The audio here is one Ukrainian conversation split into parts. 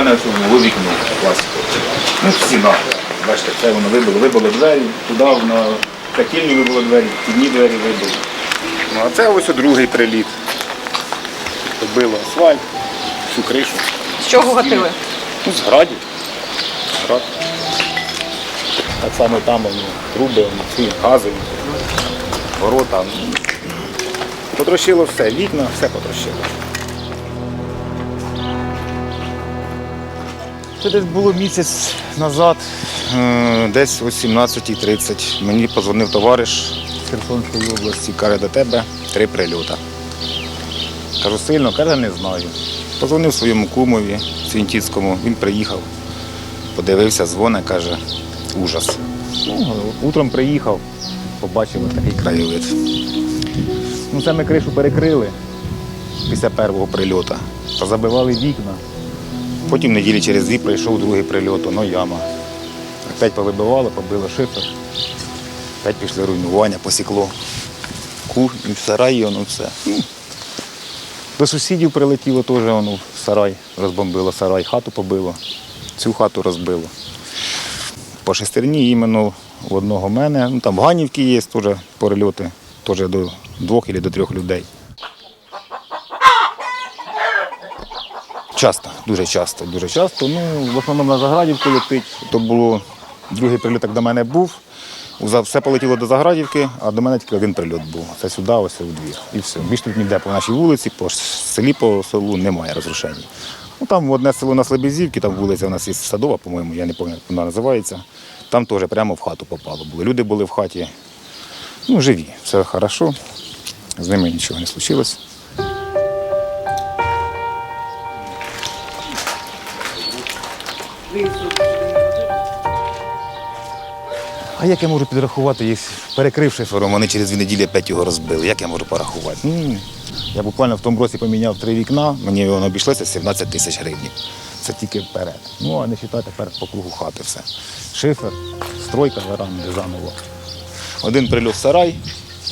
Мене в цьому вікно пластикове. Ну, стіна. Бачите, це воно вибило. Вибило двері, туди на котельню вибило двері, тідні двері вибило. Ну, а це ось другий приліт. Побило асфальт, всю кришу. З чого гатили? Ну, з градів. Град. Так само і там вони, труби, вони, ці гази, ворота. ну. Потрощило все, вікна, все потрощило. Це десь було місяць назад, е, десь о 17.30. Мені позвонив товариш з Херсонської області, каже, до тебе три прильота. Кажу, сильно, каже, не знаю. Позвонив своєму кумові Свінтіцькому, він приїхав, подивився, дзвони, каже, ужас. Ну, утром приїхав, побачив такий краєвид. Ну, це ми кришу перекрили після першого прильоту. Позабивали вікна. Потім неділі через дві прийшов другий прильот, воно яма. Опять повибивало, побило шифер. Опять пішли руйнування, посікло. Кухню, сарай, воно все. До сусідів прилетіло теж воно в сарай, розбомбило сарай, хату побило, цю хату розбило. По шестерні іменно в одного мене. Ну, там в Ганівці є теж перельоти, теж до двох або до трьох людей. Часто, дуже часто, дуже часто. Ну, в основному на Заградівку летить. То було другий прильот, як до мене був. Все полетіло до Заградівки, а до мене тільки один прильот був. Це сюди, ось у двір. І все. Більш тут ніде по нашій вулиці, по селі, по селу немає розрушень. Ну, там одне село на Слобізівці, там вулиця у нас є садова, по-моєму, я не пам'ятаю, як вона називається. Там теж прямо в хату попало було. Люди були в хаті. Ну, живі, все хорошо. З ними нічого не случилось. А як я можу підрахувати, їх перекрив шифером, вони через дві неділі опять його розбили. Як я можу порахувати? Ну, я буквально в тому році поміняв три вікна, мені воно обійшлося 17 тисяч гривень. Це тільки вперед. Ну, а не вважати тепер по кругу хати все. Шифер, стройка веранди заново. Один прильот в сарай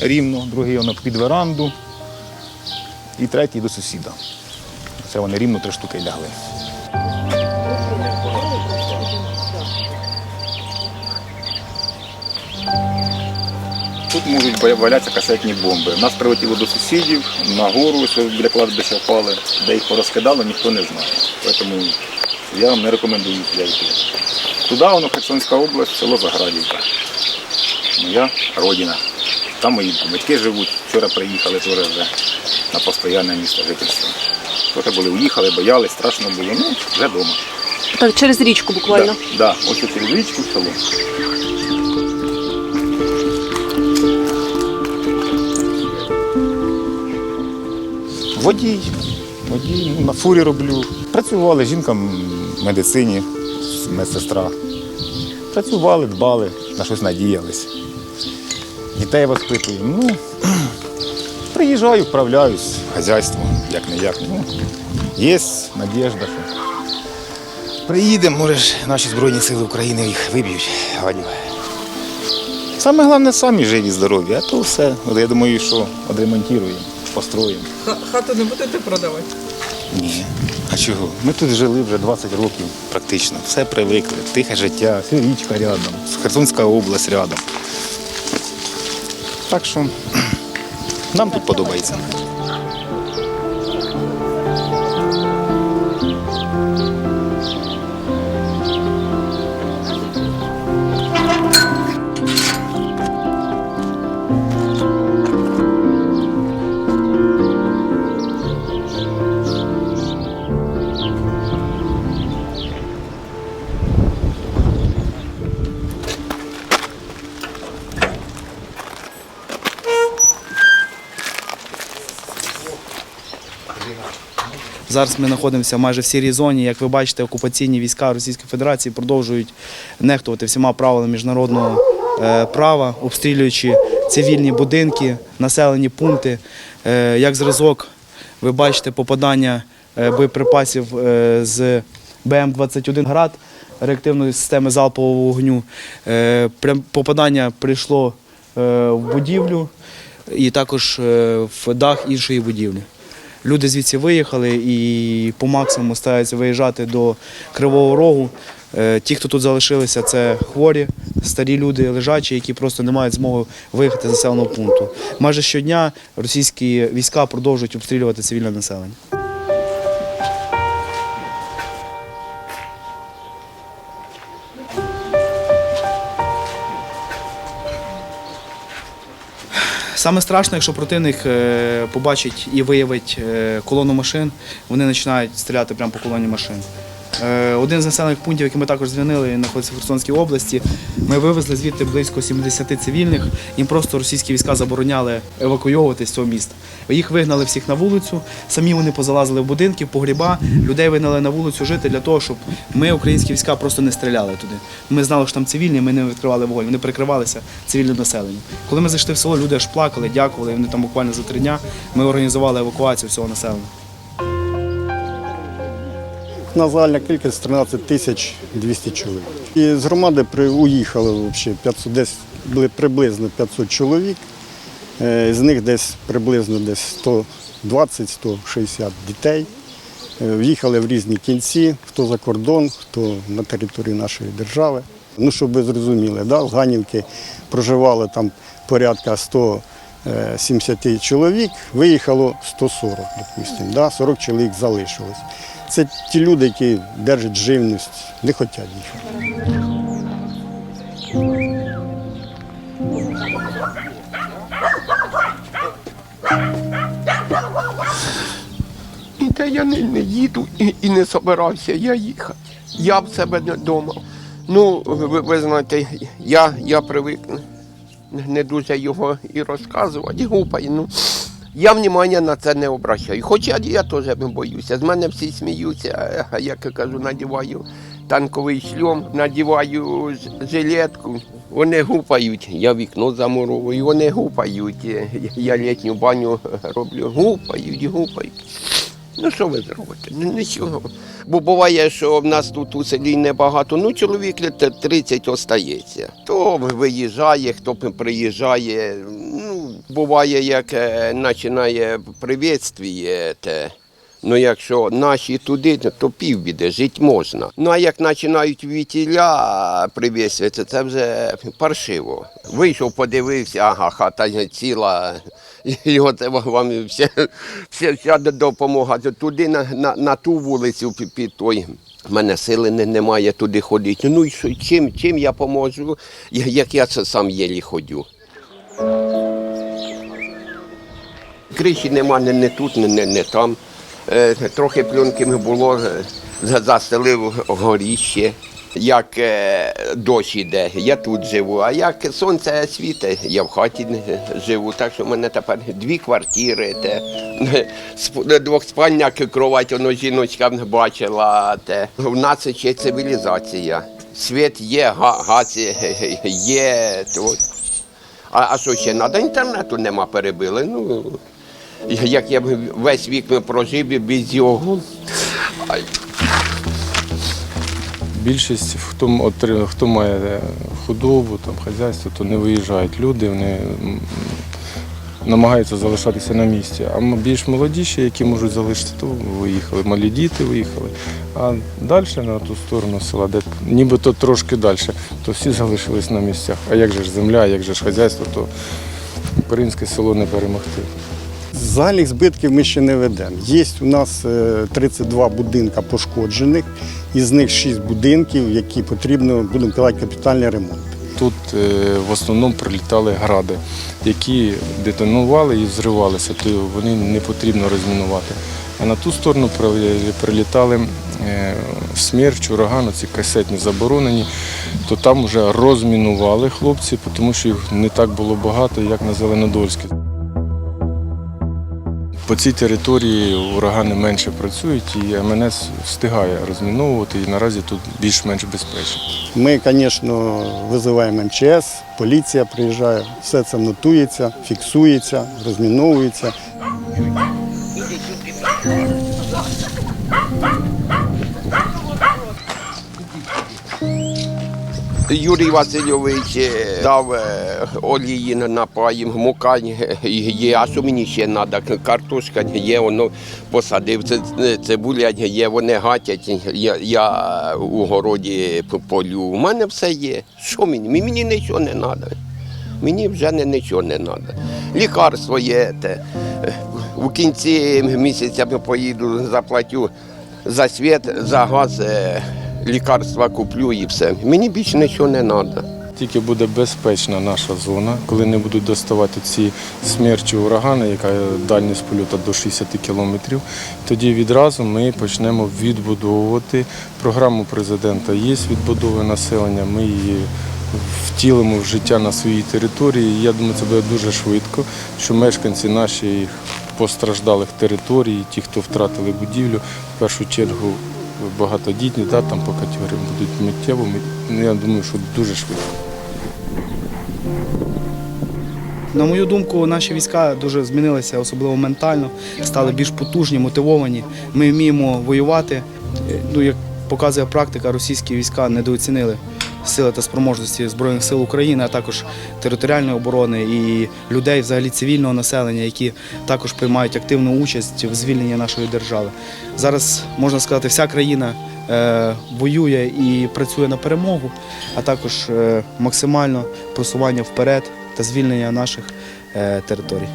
рівно, другий воно під веранду і третій до сусіда. Це вони рівно три штуки лягли. Можуть валятися касетні бомби. Нас прилетіло до сусідів, на гору, що біля кладбища впали, де їх порозкидало, ніхто не знає. Тому я вам не рекомендую туди йти. Туди воно Херсонська область, село Заградівка. Моя родина. Там мої батьки живуть. Вчора приїхали теж вже на постійне місце жительства. Теж були, уїхали, боялись, страшно було. Ну, вже вдома. Так, через річку буквально. Да, да, ось через річку село. Водій. Водій, на фурі роблю. Працювали, жінка в медицині, медсестра. Працювали, дбали, на щось надіялись. Дітей воспитуємо. Ну, приїжджаю, вправляюсь, хазяйство, як не як. Ну, є надіжда, що Приїдемо, може, наші Збройні Сили України їх виб'ють, гадів. Саме головне, самі живі, здорові, а то все. Я думаю, що відремонтуємо, построїмо. Хату не будете продавати? Ні. А чого? Ми тут жили вже 20 років практично. Все привикли. Тихе життя, все річка рядом, Херсонська область рядом. Так що нам тут подобається. Зараз ми знаходимося майже в сірій зоні. Як ви бачите, окупаційні війська Російської Федерації продовжують нехтувати всіма правилами міжнародного е, права, обстрілюючи цивільні будинки, населені пункти. Е, Як зразок, ви бачите попадання е, боєприпасів з БМ-21 «Град» реактивної системи залпового вогню. Попадання прийшло в будівлю і також в дах іншої будівлі. Люди звідси виїхали і по максимуму стараються виїжджати до Кривого Рогу. Е, Ті, хто тут залишилися, це хворі, старі люди, лежачі, які просто не мають змоги виїхати з населеного пункту. Майже щодня російські війська продовжують обстрілювати цивільне населення. Саме страшно, якщо противник е, побачить і виявить е, колону машин, вони починають стріляти прямо по колоні машин. Е, Один з населених пунктів, який ми також звільнили, знаходиться в Херсонській області. Ми вивезли звідти близько 70 цивільних. Їм просто російські війська забороняли евакуйовувати з цього міста. Їх вигнали всіх на вулицю, самі вони позалазили в будинки, в погріба, людей вигнали на вулицю жити для того, щоб ми, українські війська, просто не стріляли туди. Ми знали, що там цивільні, ми не відкривали вогонь, вони прикривалися цивільним населенням. Коли ми зайшли в село, люди аж плакали, дякували. Вони там буквально за три дня ми організували евакуацію всього населення. На загальна кількість 13 тисяч 200 чоловік. І з громади уїхали взагалі 500, десь приблизно 500 чоловік. Е, З них десь приблизно десь 120-160 дітей. Е, В'їхали в різні кінці, хто за кордон, хто на території нашої держави. Ну, щоб ви зрозуміли, да, в Ганівці проживало там порядка 170 чоловік, виїхало 140, допустимо, да, 40 чоловік залишилось. Це ті люди, які держать живність, не хочуть їхати. Та я не, не їду і, і не собирався я їхати. Я в себе вдома. Ну, ви, ви знаєте, я, я привик не дуже його і розказувати, гупаю. Ну, я внимання на це не обращаю. Хоча я теж боюся. З мене всі сміються, як я кажу, надіваю танковий шльом, надіваю жилетку. Вони гупають, я вікно замуровую, вони гупають. Я літню баню роблю, гупають, гупають. Ну що ви зробите? Ну нічого. Бо буває, що в нас тут у селі небагато, ну чоловік т- 30 остається. Хто виїжджає, хто приїжджає. Ну, буває, як е, починає привітствіє. те. Ну, якщо наші туди, то- півбіди, жити можна. Ну а як починають вітіля привітствувати, це вже паршиво. Вийшов, подивився, ага, хата ціла. І от вам вся, вся, вся допомога. Туди на, на, на ту вулицю під, під той. У мене сили не, немає туди ходити. Ну і що, чим, чим я поможу, як я це сам єлі ходю. Криші нема не, не тут, не, не, не там. Е, трохи пленки було, е, застелив горіще. Як е, дощ іде, я тут живу, а як сонце світить, я в хаті живу. Так що в мене тепер дві квартири, те, сп- двохспальня кровать, воно жіночка бачила. Те. В нас ще цивілізація. Світ є, га- газ є. От. А, а що ще треба? Інтернету нема, перебили. Ну, як я весь вік прожив без його. Більшість, хто, хто має е, худобу, там, хазяйство, то не виїжджають люди, вони намагаються залишатися на місці. А більш молодіші, які можуть залишитися, то виїхали. Малі діти виїхали. А далі на ту сторону села, де нібито трошки далі, то всі залишились на місцях. А як же ж земля, як же ж хазяйство, то українське село не перемогти. Загальних збитків ми ще не ведемо. Є у нас е, 32 будинка пошкоджених, із них 6 будинків, які потрібно, будемо казати, капітальний ремонт. Тут е, в основному прилітали гради, які детонували і взривалися, то вони не потрібно розмінувати. А на ту сторону прилітали е, смерч, ураган, ці касетні заборонені, то там вже розмінували хлопці, тому що їх не так було багато, як на Зеленодольській. По цій території урагани менше працюють і МНС встигає розміновувати і наразі тут більш-менш безпечно. Ми, звісно, визиваємо МЧС, поліція приїжджає, все це нотується, фіксується, розміновується. Юрій Васильович е, дав е, олії на напаї, мука е, є, а що мені ще треба? Картошка є, воно посадив, цибуля є, вони гатять, я, я у городі полю. У мене все є. Що мені? Мені нічого не треба. Мені вже не, нічого не треба. Лікарство є. Те. У кінці місяця поїду, заплатю за світ, за газ, лікарства куплю і все. Мені більше нічого не треба. Тільки буде безпечна наша зона, коли не будуть доставати ці смерчі урагани, яка дальність польоту до 60 кілометрів, тоді відразу ми почнемо відбудовувати. Програму президента є відбудови населення, ми її втілимо в життя на своїй території. Я думаю, це буде дуже швидко, що мешканці наших постраждалих територій, ті, хто втратили будівлю, в першу чергу багатодітні, да, там по категоріям будуть миттєвими. Я думаю, що дуже швидко. На мою думку, наші війська дуже змінилися, особливо ментально, стали більш потужні, мотивовані. Ми вміємо воювати. Е, Ну, як показує практика, російські війська недооцінили сили та спроможності Збройних сил України, а також територіальної оборони і людей, взагалі цивільного населення, які також приймають активну участь в звільненні нашої держави. Зараз можна сказати, вся країна е, воює і працює на перемогу, а також е, максимально просування вперед та звільнення наших е, територій.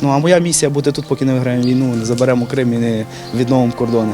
Ну а моя місія бути тут, поки не виграємо війну, не заберемо Крим і не відновимо кордони.